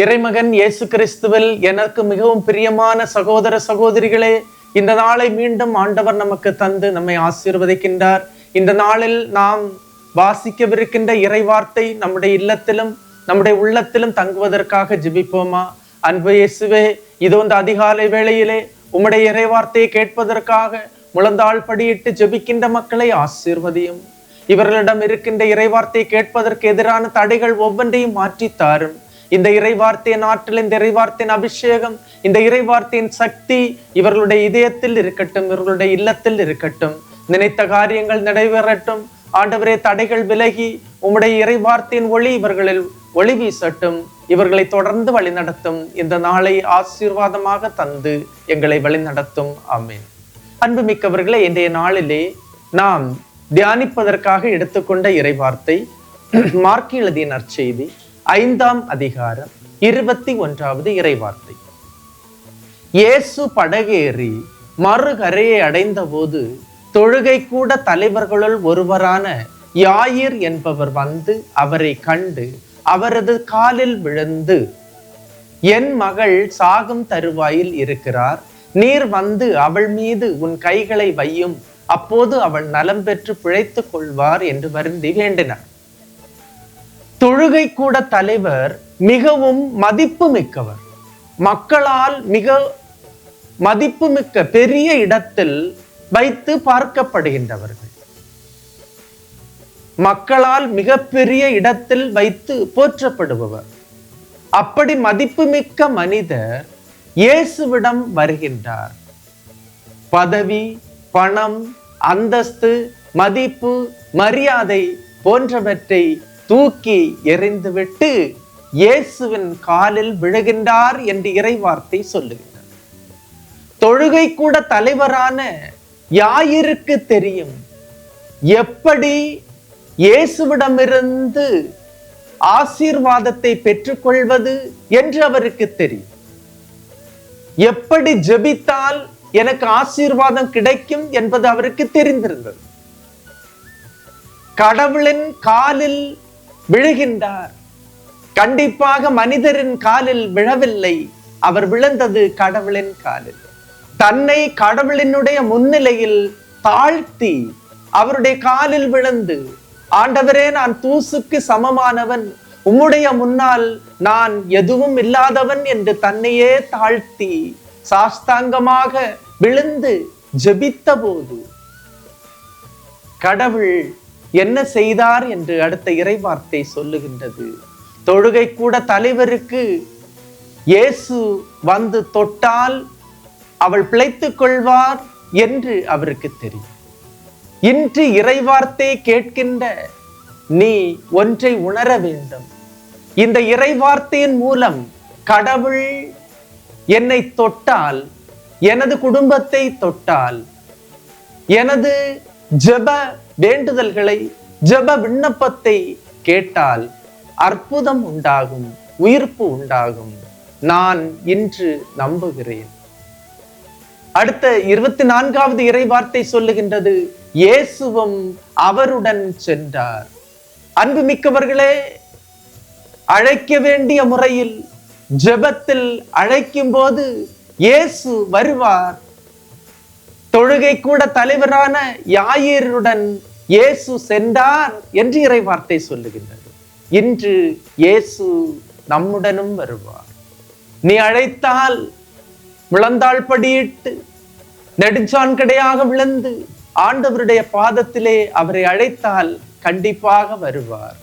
இறைமகன் இயேசு கிறிஸ்துவில் எனக்கு மிகவும் பிரியமான சகோதர சகோதரிகளே இந்த நாளை மீண்டும் ஆண்டவர் நமக்கு தந்து நம்மை ஆசீர்வதிக்கின்றார். இந்த நாளில் நாம் வாசிக்கவிருக்கின்ற இறைவார்த்தை நம்முடைய இல்லத்திலும் நம்முடைய உள்ளத்திலும் தங்குவதற்காக ஜிபிப்போமா? அன்பு இயேசுவே இது இந்த அதிகாலை வேளையிலே உம்முடைய இறைவார்த்தையை கேட்பதற்காக முழந்தாள் படியிட்டு ஜெபிக்கின்ற மக்களை ஆசீர்வதியும். இவர்களிடம் இருக்கின்ற இறைவார்த்தையை கேட்பதற்கு எதிரான தடைகள் ஒவ்வொன்றையும் மாற்றித்தாரும் இந்த இறைவார்த்தையின் ஆற்றல் இந்த இறைவார்த்தையின் அபிஷேகம் இந்த இறைவார்த்தையின் சக்தி இவர்களுடைய இதயத்தில் இருக்கட்டும் இவர்களுடைய இல்லத்தில் இருக்கட்டும். நினைத்த காரியங்கள் நிறைவேறட்டும். ஆண்டவரே தடைகள் விலகி உம்முடைய இறைவார்த்தையின் ஒளி இவர்களில் ஒளி வீசட்டும். இவர்களை தொடர்ந்து வழிநடத்தும் இந்த நாளை ஆசீர்வாதமாக தந்து எங்களை வழிநடத்தும் ஆமென். அன்புமிக்கவர்களே இன்றைய நாளிலே நாம் தியானிப்பதற்காக எடுத்துக்கொண்ட இறைவார்த்தை மார்க்கி எழுதிய நற்செய்தி. ஐந்தாம் அதிகாரம் இருபத்தி ஒன்றாவது இறைவார்த்தை. இயேசு படகேறி மறுகரையை அடைந்தபோது தொழுகை கூட தலைவர்களுள் ஒருவரான யாயிர் என்பவர் வந்து அவரை கண்டு அவரது காலில் விழுந்து என் மகள் சாகும் தருவாயில் இருக்கிறார். நீர் வந்து அவள் மீது உன் கைகளை வையும். அப்போது அவள் நலம் பெற்று பிழைத்துக் கொள்வார் என்று வருந்தி வேண்டினார். தொழுகை கூட தலைவர் மிகவும் மதிப்பு மிக்கவர் மக்களால் மிக மதிப்புமிக்க பெரிய இடத்தில் வைத்து பார்க்கப்படுகின்றவர்கள். மக்களால் மிகப்பெரிய இடத்தில் வைத்து போற்றப்படுபவர். அப்படி மதிப்புமிக்க மனிதர் இயேசுவிடம் வருகின்றார். பதவி பணம் அந்தஸ்து மதிப்பு மரியாதை போன்றவற்றை தூக்கி எறிந்துவிட்டு இயேசுவின் காலில் விழுகின்றார் என்று இறைவார்த்தை சொல்லுகின்றார் தொழுகை கூட தலைவரான யாயிருக்கு தெரியும்? எப்படி இயேசுவிடமிருந்து ஆசீர்வாதத்தை பெற்றுக்கொள்வது என்று அவருக்கு தெரியும். எப்படி ஜெபித்தால் எனக்கு ஆசீர்வாதம் கிடைக்கும் என்பது அவருக்கு தெரிந்திருந்தது. கடவுளின் காலில் விழுகின்றார். கண்டிப்பாக மனிதரின் காலில் விழவில்லை. அவர் விழுந்தது கடவுளின் காலில். தன்னை கடவுளினுடைய முன்னிலையில் தாழ்த்தி அவருடைய காலில் விழுந்து ஆண்டவரே நான் தூசுக்கு சமமானவன். உம்முடைய முன்னால் நான் எதுவும் இல்லாதவன் என்று தன்னையே தாழ்த்தி சாஸ்தாங்கமாக விழுந்து ஜெபித்த போது கடவுள் என்ன செய்தார் என்று அடுத்த இறைவார்த்தை சொல்லுகின்றது. தொழுகை கூட தலைவருக்கு இயேசு வந்து தொட்டால் அவள் பிழைத்துக் கொள்வார் என்று அவருக்கு தெரியும். இன்று இறைவார்த்தை கேட்கின்ற நீ ஒன்றை உணர வேண்டும். இந்த இறைவார்த்தையின் மூலம் கடவுள் என்னை தொட்டால் எனது குடும்பத்தை தொட்டால் எனது ஜெப வேண்டுதல்களை ஜெப விண்ணப்பத்தை கேட்டால் அற்புதம் உண்டாகும் உயிர்ப்பு உண்டாகும். நான் இன்று நம்புகிறேன். அடுத்த இருபத்தி நான்காவது இறைவார்த்தை சொல்லுகின்றது இயேசுவும் அவருடன் சென்றார். அன்பு மிக்கவர்களே அழைக்க வேண்டிய முறையில் ஜெபத்தில் அழைக்கும் போது இயேசு வருவார். தொழுகை கூட தலைவரான யாயிருடன் இயேசு சென்றார் என்று இறை வார்த்தை சொல்லுகின்றது. இன்று இயேசு நம்முடனும் வருவார். நீ அழைத்தால் முழந்தாள் படியிட்டு நெடுஞ்சான் கடையாக விழுந்து ஆண்டவருடைய பாதத்திலே அவரை அழைத்தால் கண்டிப்பாக வருவார்.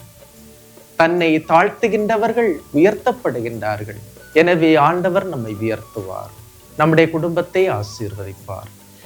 தன்னை தாழ்த்துகின்றவர்கள் உயர்த்தப்படுகின்றார்கள். எனவே ஆண்டவர் நம்மை உயர்த்துவார். நம்முடைய குடும்பத்தை ஆசீர்வதிப்பார்.